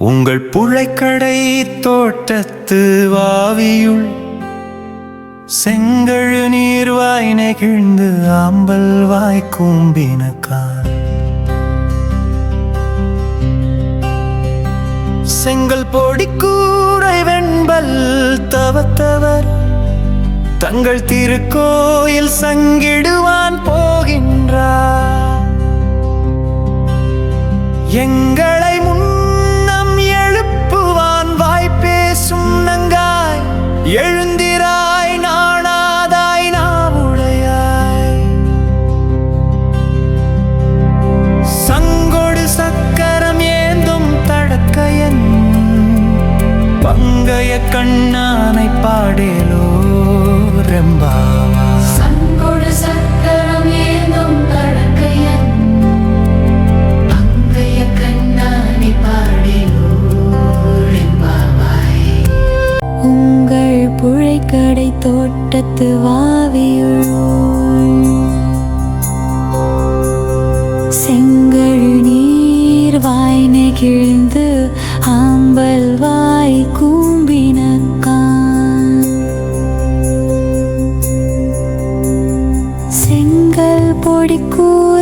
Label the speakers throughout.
Speaker 1: உங்கள் புழைக்கடை தோட்டத்து வாவியுள் செங்கழு நீர்வாய் நெகிழ்ந்து ஆம்பல் வாய் கூம்பினக்கான் செங்கல் பொடி கூரை வெண்பல் தவத்தவர் தங்கள் திருக்கோயில் சங்கிடுவான்
Speaker 2: அங்கைய கண்ணானி பாடினோரெம்பாவாய் உங்கள் புழைக்கடை தோட்டத்து வாவியுள். செங்கல் செங்கல்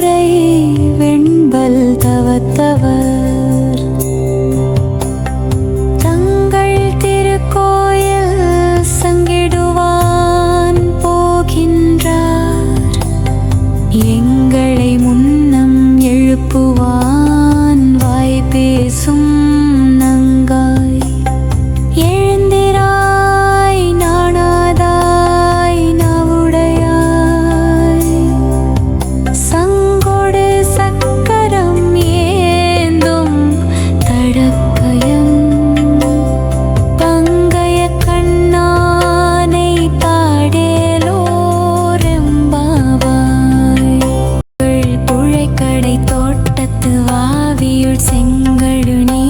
Speaker 2: செங்கழுநீ